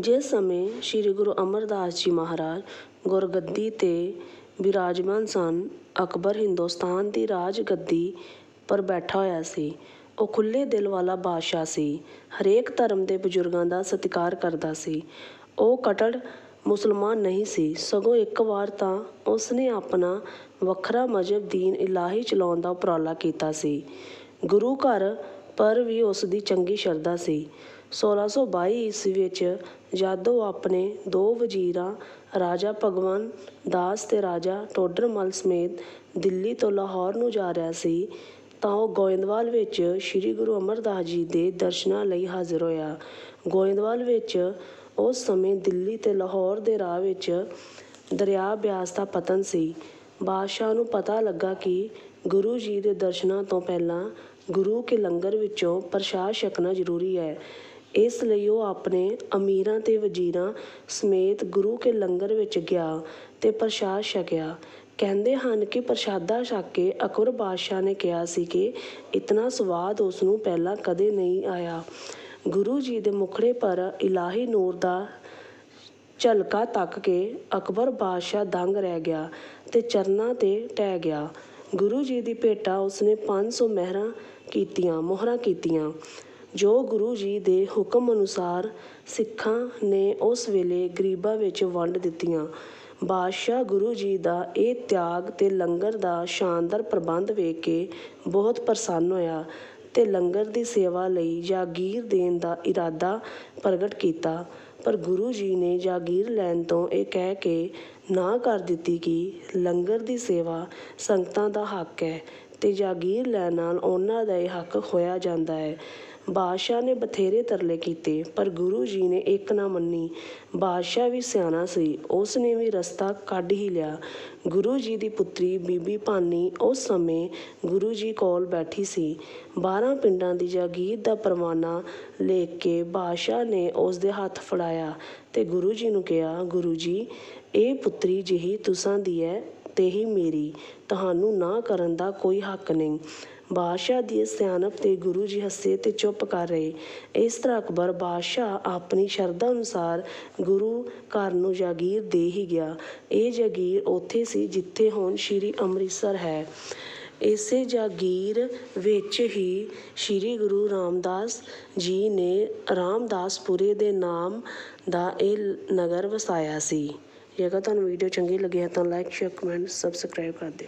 ਜਿਸ ਸਮੇਂ ਸ੍ਰੀ ਗੁਰੂ ਅਮਰਦਾਸ ਜੀ ਮਹਾਰਾਜ ਗੁਰਗੱਦੀ 'ਤੇ ਬਿਰਾਜਮਾਨ ਸਨ, ਅਕਬਰ ਹਿੰਦੁਸਤਾਨ ਦੀ ਰਾਜ ਗੱਦੀ ਪਰ ਬੈਠਾ ਹੋਇਆ ਸੀ। ਉਹ ਖੁੱਲ੍ਹੇ ਦਿਲ ਵਾਲਾ ਬਾਦਸ਼ਾਹ ਸੀ, ਹਰੇਕ ਧਰਮ ਦੇ ਬਜ਼ੁਰਗਾਂ ਦਾ ਸਤਿਕਾਰ ਕਰਦਾ ਸੀ। ਉਹ ਕਟੜ ਮੁਸਲਮਾਨ ਨਹੀਂ ਸੀ, ਸਗੋਂ ਇੱਕ ਵਾਰ ਤਾਂ ਉਸ ਨੇ ਆਪਣਾ ਵੱਖਰਾ ਮਜ਼ਹਬ ਦੀਨ ਇਲਾਹੀ ਚਲਾਉਣ ਦਾ ਉਪਰਾਲਾ ਕੀਤਾ ਸੀ। ਗੁਰੂ ਘਰ ਪਰ ਵੀ ਉਸ ਦੀ ਚੰਗੀ ਸ਼ਰਧਾ ਸੀ। 1622 ਈਸਵੀ ਵਿੱਚ ਜਦ ਉਹ ਆਪਣੇ ਦੋ ਵਜ਼ੀਰਾਂ, ਰਾਜਾ ਭਗਵਾਨ ਦਾਸ ਅਤੇ ਰਾਜਾ ਟੋਡਰਮਲ ਸਮੇਤ ਦਿੱਲੀ ਤੋਂ ਲਾਹੌਰ ਨੂੰ ਜਾ ਰਿਹਾ ਸੀ, ਤਾਂ ਉਹ ਗੋਇੰਦਵਾਲ ਵਿੱਚ ਸ੍ਰੀ ਗੁਰੂ ਅਮਰਦਾਸ ਜੀ ਦੇ ਦਰਸ਼ਨਾਂ ਲਈ ਹਾਜ਼ਰ ਹੋਇਆ। ਗੋਇੰਦਵਾਲ ਵਿੱਚ ਉਸ ਸਮੇਂ ਦਿੱਲੀ ਅਤੇ ਲਾਹੌਰ ਦੇ ਰਾਹ ਵਿੱਚ ਦਰਿਆ ਬਿਆਸ ਦਾ ਪਤਨ ਸੀ। ਬਾਦਸ਼ਾਹ ਨੂੰ ਪਤਾ ਲੱਗਾ ਕਿ ਗੁਰੂ ਜੀ ਦੇ ਦਰਸ਼ਨਾਂ ਤੋਂ ਪਹਿਲਾਂ ਗੁਰੂ ਕੇ ਲੰਗਰ ਵਿੱਚੋਂ ਪ੍ਰਸ਼ਾਦ ਛਕਣਾ ਜ਼ਰੂਰੀ ਹੈ। ਇਸ ਲਈ ਉਹ ਆਪਣੇ ਅਮੀਰਾਂ ਅਤੇ ਵਜ਼ੀਰਾਂ ਸਮੇਤ ਗੁਰੂ ਕੇ ਲੰਗਰ ਵਿੱਚ ਗਿਆ ਅਤੇ ਪ੍ਰਸ਼ਾਦ ਛਕਿਆ। ਕਹਿੰਦੇ ਹਨ ਕਿ ਪ੍ਰਸ਼ਾਦਾ ਛਕ ਕੇ ਅਕਬਰ ਬਾਦਸ਼ਾਹ ਨੇ ਕਿਹਾ ਸੀ ਕਿ ਇਤਨਾ ਸਵਾਦ ਉਸ ਨੂੰ ਪਹਿਲਾਂ ਕਦੇ ਨਹੀਂ ਆਇਆ। ਗੁਰੂ ਜੀ ਦੇ ਮੁਖੜੇ ਪਰ ਇਲਾਹੀ ਨੂਰ ਦਾ ਝਲਕਾ ਤੱਕ ਕੇ ਅਕਬਰ ਬਾਦਸ਼ਾਹ ਦੰਗ ਰਹਿ ਗਿਆ ਅਤੇ ਚਰਨਾਂ ਤੇ ਢਹਿ ਗਿਆ। ਗੁਰੂ ਜੀ ਦੀ ਭੇਟਾ ਉਸਨੇ ਪੰਜ ਸੌ ਮਹਿਰਾਂ ਕੀਤੀਆਂ, ਮੋਹਰਾਂ ਕੀਤੀਆਂ। ਜੋ ਗੁਰੂ ਜੀ ਦੇ ਹੁਕਮ ਅਨੁਸਾਰ ਸਿੱਖਾਂ ਨੇ ਉਸ ਵੇਲੇ ਗਰੀਬਾਂ ਵਿੱਚ ਵੰਡ ਦਿੱਤੀਆਂ। ਬਾਦਸ਼ਾਹ ਗੁਰੂ ਜੀ ਦਾ ਇਹ ਤਿਆਗ ਅਤੇ ਲੰਗਰ ਦਾ ਸ਼ਾਨਦਾਰ ਪ੍ਰਬੰਧ ਵੇਖ ਕੇ ਬਹੁਤ ਪ੍ਰਸੰਨ ਹੋਇਆ ਅਤੇ ਲੰਗਰ ਦੀ ਸੇਵਾ ਲਈ ਜਾਗੀਰ ਦੇਣ ਦਾ ਇਰਾਦਾ ਪ੍ਰਗਟ ਕੀਤਾ। ਪਰ ਗੁਰੂ ਜੀ ਨੇ ਜਾਗੀਰ ਲੈਣ ਤੋਂ ਇਹ ਕਹਿ ਕੇ ਨਾ ਕਰ ਦਿੱਤੀ ਕਿ ਲੰਗਰ ਦੀ ਸੇਵਾ ਸੰਗਤਾਂ ਦਾ ਹੱਕ ਹੈ ਅਤੇ ਜਾਗੀਰ ਲੈਣ ਨਾਲ ਉਹਨਾਂ ਦਾ ਇਹ ਹੱਕ ਖੋਇਆ ਜਾਂਦਾ ਹੈ। ਬਾਦਸ਼ਾਹ ਨੇ ਬਥੇਰੇ ਤਰਲੇ ਕੀਤੇ, ਪਰ ਗੁਰੂ ਜੀ ਨੇ ਇੱਕ ਨਾ ਮੰਨੀ। ਬਾਦਸ਼ਾਹ ਵੀ ਸਿਆਣਾ ਸੀ ਉਸ ਨੇ ਵੀ ਰਸਤਾ ਕੱਢ ਹੀ ਲਿਆ। ਗੁਰੂ ਜੀ ਦੀ ਪੁੱਤਰੀ ਬੀਬੀ ਭਾਨੀ ਉਸ ਸਮੇਂ ਗੁਰੂ ਜੀ ਕੋਲ ਬੈਠੀ ਸੀ। 12 ਪਿੰਡਾਂ ਦੀ ਜਾਗੀਰ ਦਾ ਪਰਵਾਨਾ ਲਿਖ ਕੇ ਬਾਦਸ਼ਾਹ ਨੇ ਉਸ ਦੇ ਹੱਥ ਫੜਾਇਆ ਤੇ ਗੁਰੂ ਜੀ ਨੂੰ ਕਿਹਾ, ਗੁਰੂ ਜੀ, ਇਹ ਪੁੱਤਰੀ ਜਿਹੀ ਤੁਸਾਂ ਦੀ ਹੈ ਤੇ ਹੀ ਮੇਰੀ। ਤੁਹਾਨੂੰ ਨਾ ਕਰਨ ਦਾ ਕੋਈ ਹੱਕ ਨਹੀਂ। ਬਾਦਸ਼ਾਹ ਦੀ ਸਿਆਣਪ ਤੇ ਗੁਰੂ ਜੀ ਹੱਸੇ ਤੇ ਚੁੱਪ ਕਰ ਰਹੇ। ਇਸ ਤਰ੍ਹਾਂ ਅਕਬਰ ਬਾਦਸ਼ਾਹ ਆਪਣੀ ਸ਼ਰਧਾ ਅਨੁਸਾਰ ਗੁਰੂ ਘਰ ਨੂੰ ਜਾਗੀਰ ਦੇ ਹੀ ਗਿਆ। ਇਹ ਜਾਗੀਰ ਉੱਥੇ ਸੀ ਜਿੱਥੇ ਹੁਣ ਸ਼੍ਰੀ ਅੰਮ੍ਰਿਤਸਰ ਹੈ। ਇਸੇ ਜਾਗੀਰ ਵਿੱਚ ਹੀ ਸ਼੍ਰੀ ਗੁਰੂ ਰਾਮਦਾਸ ਜੀ ਨੇ ਰਾਮਦਾਸਪੁਰੇ ਦੇ ਨਾਮ ਦਾ ਇਹ ਨਗਰ ਵਸਾਇਆ ਸੀ। ਜੇਕਰ ਤੁਹਾਨੂੰ ਵੀਡੀਓ ਚੰਗੀ ਲੱਗੀ ਹੈ ਤਾਂ ਲਾਈਕ ਸ਼ੇਅਰ ਕਮੈਂਟ ਸਬਸਕ੍ਰਾਈਬ ਕਰ ਦਿਓ।